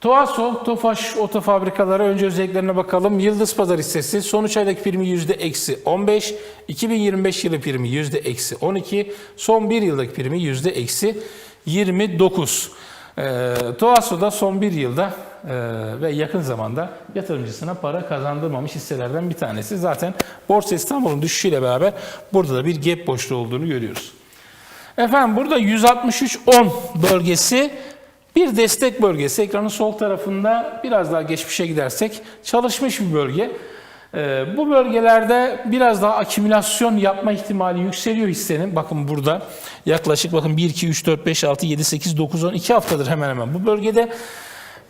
Toaso, Tofaş otofabrikaları önce özelliklerine bakalım. Yıldız Pazar hissesi sonuç aylık primi yüzde eksi 15, 2025 yılı primi yüzde eksi 12, son bir yıllık primi yüzde eksi 29. Ee, Toaso'da son bir yılda e, ve yakın zamanda yatırımcısına para kazandırmamış hisselerden bir tanesi. Zaten Borsa İstanbul'un düşüşüyle beraber burada da bir gap boşluğu olduğunu görüyoruz. Efendim burada 163.10 bölgesi bir destek bölgesi. Ekranın sol tarafında biraz daha geçmişe gidersek çalışmış bir bölge. Ee, bu bölgelerde biraz daha akümülasyon yapma ihtimali yükseliyor hissenin. Bakın burada yaklaşık bakın 1, 2, 3, 4, 5, 6, 7, 8, 9, 10, 2 haftadır hemen hemen bu bölgede.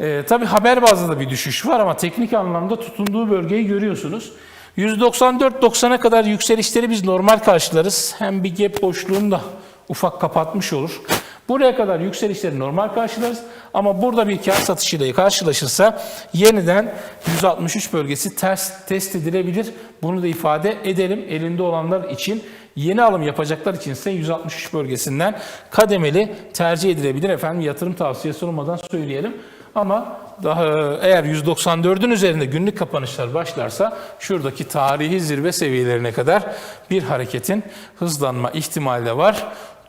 E, tabii haber bazlı da bir düşüş var ama teknik anlamda tutunduğu bölgeyi görüyorsunuz. 194-90'a kadar yükselişleri biz normal karşılarız. Hem bir gap boşluğunu da ufak kapatmış olur. Buraya kadar yükselişleri normal karşılarız ama burada bir kar satışıyla karşılaşırsa yeniden 163 bölgesi ters test edilebilir. Bunu da ifade edelim elinde olanlar için. Yeni alım yapacaklar için ise 163 bölgesinden kademeli tercih edilebilir. Efendim yatırım tavsiyesi olmadan söyleyelim. Ama daha eğer 194'ün üzerinde günlük kapanışlar başlarsa şuradaki tarihi zirve seviyelerine kadar bir hareketin hızlanma ihtimali de var.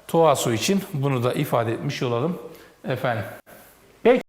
Toaso için bunu da ifade etmiş olalım efendim.